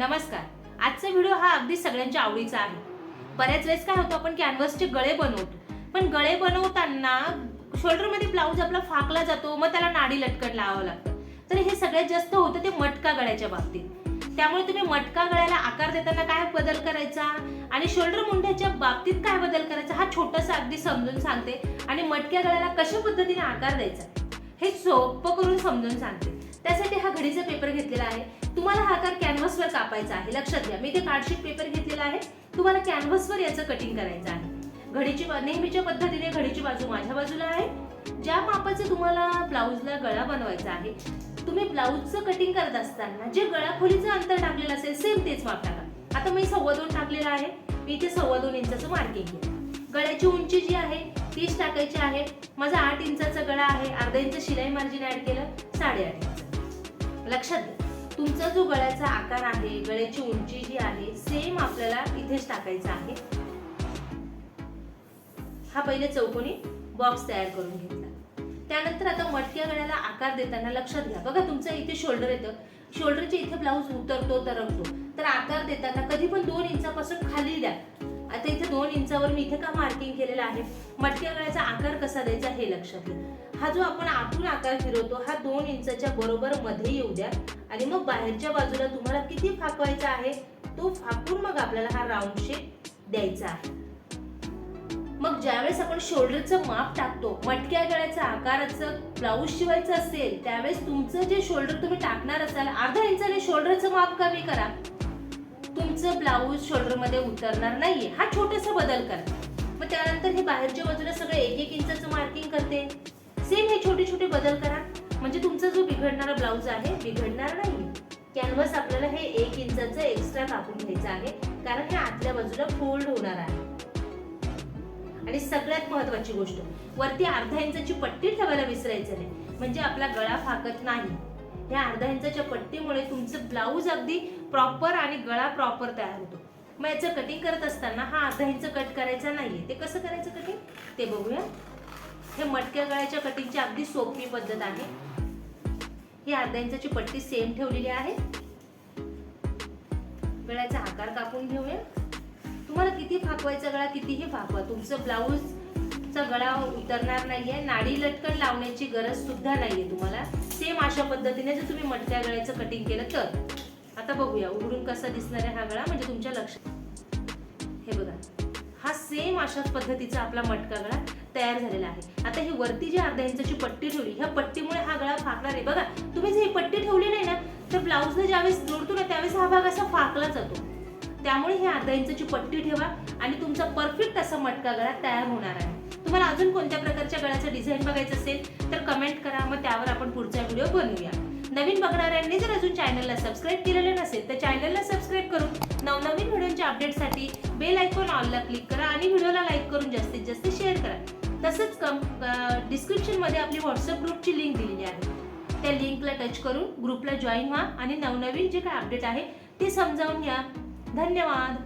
नमस्कार. आजचा व्हिडिओ हा अगदी सगळ्यांच्या आवडीचा आहे. बऱ्याच वेळेस काय होतो आपण कॅनव्हसचे गळे बनवतो. पण गळे बनवताना शोल्डरमध्ये ब्लाऊज आपला फाकला जातो मग त्याला नाडी लटकट लावावं लागतं. तर हे सगळ्यात जास्त होतं ते मटका गळ्याच्या बाबतीत. त्यामुळे तुम्ही मटका गळ्याला आकार देताना काय बदल करायचा? आणि शोल्डर मुंड्याच्या बाबतीत काय बदल करायचा? हा छोटासा अगदी समजून सांगते. आणि मटक्या गळ्याला कशा पद्धतीने आकार द्यायचा? हे सोपं करून समजून सांगते. त्यासाठी हा घडीचा पेपर घेतलेला आहे. तुम्हाला हा आकार कॅनव्हसवर कापायचा आहे. लक्षात घ्या मी इथे कार्डशीट पेपर घेतलेला आहे. तुम्हाला कॅनव्हसवर याचं कटिंग करायचं आहे. घडीची नेहमीच्या पद्धतीने घडीची बाजू माझ्या बाजूला आहे. ज्या मापाचं तुम्हाला ब्लाऊजला गळा बनवायचा आहे तुम्ही ब्लाऊजचं कटिंग करत असताना जे गळा खोलीचं अंतर टाकलेलं असेल सेम तेच माप टाका. आता मी सव्वा दोन टाकलेलं आहे. मी इथे सव्वा दोन इंचाचं मार्किंग केलं. गळ्याची उंची जी आहे तीस टाकायची आहे माझा आठ इंचाचा गळा आहे. अर्धा इंच शिलाई मार्जिन ऍड केलं साडेआठ इंच. लक्षात घ्या. तुमचा जो गळ्याचा आकार आहे गळ्याची उंची जी आहे सेम आपल्याला इथेच टाकायचा आहे. हा पहिले चौकोनी बॉक्स तयार करून घेतला. त्यानंतर आता मटक्या गळ्याला आकार देताना लक्षात घ्या. बघा तुमचं इथे शोल्डर येतं. शोल्डरच्या इथे ब्लाऊज उतरतो तरंगतो. तर आकार देताना कधी पण दोन इंचापासून खाली द्या. आता इथे दोन इंचावर मी इथे का मार्किंग केलेलं आहे? मटक्या गळ्याचा आकार कसा द्यायचा हे लक्षात घ्या. हा जो आपण आतून आकार फिरवतो हा दोन इंचाच्या बरोबर मध्ये येऊ द्या. आणि मग बाहेरच्या बाजूला तुम्हाला किती फाकवायचा आहे? तो फाकून मग आपल्याला हा राऊंड शेप द्यायचा आहे. मग ज्यावेळेस आपण शोल्डरचं माप टाकतो मटक्या गळ्याचं आकाराचं ब्लाऊज शिवायचं असेल त्यावेळेस तुमचं जे शोल्डर तुम्ही टाकणार असाल अर्धा इंचाने शोल्डरचं माप कमी करा. तुमचं ब्लाऊज शोल्डरमध्ये उतरणार नाहीये. हा छोटासा बदल करा. मग त्यानंतर हे बाहेरच्या बाजूला सगळं एक एक इंचाचं मार्किंग करते. सेम हे छोटे छोटे बदल करा. म्हणजे तुमचा जो बिघडणारा ब्लाऊज आहे बिघडणार नाही कॅनव्हस आपल्याला हे एक इंचाचं एक्स्ट्रा कापून घ्यायचं आहे. कारण हे आतल्या बाजूला फोल्ड होणार आहे. आणि सगळ्यात महत्वाची गोष्ट वरती अर्धा इंचाची पट्टी ठेवायला विसरायचं नाही. म्हणजे आपला गळा फाकत नाही. ह्या अर्धा इंचाच्या पट्टीमुळे तुमचं ब्लाऊज अगदी प्रॉपर आणि गळा प्रॉपर तयार होतो. मग याचं कटिंग करत असताना हा अर्धा इंच कट करायचा नाहीये. ते कसं करायचं कटिंग ते बघूया. हे मटक्या गळ्याच्या कटिंगची अगदी सोपी पद्धत आहे. ही अर्धा इंचाची पट्टी सेम ठेवलेली आहे. गळ्याचा आकार कापून घेऊया. तुम्हाला किती फाकवायचा गळा कितीही फाकवा. तुमचं ब्लाऊज तुमचा गळा उतरणार नाहीये नाडी लटकन लावण्याची गरज सुद्धा नाहीये तुम्हाला. सेम अशा पद्धतीने जर तुम्ही मटक्या गळ्याचं कटिंग केलं तर. आता बघूया उघडून कसा दिसणार आहे हा गळा म्हणजे तुमच्या लक्षात हे बघा. हा सेम अशाच पद्धतीचा आपला मटका गळा तयार झालेला आहे. आता ही वरती जी अर्धा इंचाची पट्टी ठेवली ह्या पट्टीमुळे हा गळा फाकणार आहे. बघा तुम्ही जर ही पट्टी ठेवली नाही ना तर ब्लाऊजला ज्यावेळेस जोडतो ना त्यावेळेस हा भाग असा फाकला जातो. त्यामुळे ही अर्धा इंचाची पट्टी ठेवा आणि तुमचा परफेक्ट असा मटका गळा तयार होणार आहे. तुम्हाला अजून कोणत्या प्रकारच्या गळ्याचं डिझाईन बघायचं असेल तर कमेंट करा. मग त्यावर आपण पुढचा व्हिडिओ बनवूया. नवीन बघणाऱ्यांनी जर अजून चॅनलला सबस्क्राईब केलेलं नसेल तर चॅनलला सबस्क्राईब करून नवनवीन व्हिडिओच्या अपडेटसाठी बेल आयकॉन ऑलला क्लिक करा आणि व्हिडिओला लाईक करून जास्तीत जास्त शेअर करा. तसंच कम डिस्क्रिप्शनमध्ये आपली व्हॉट्सअप ग्रुपची लिंक दिलेली आहे. त्या लिंकला टच करून ग्रुपला जॉईन व्हा आणि नवनवीन जे काय अपडेट आहे ते समजावून घ्या. धन्यवाद.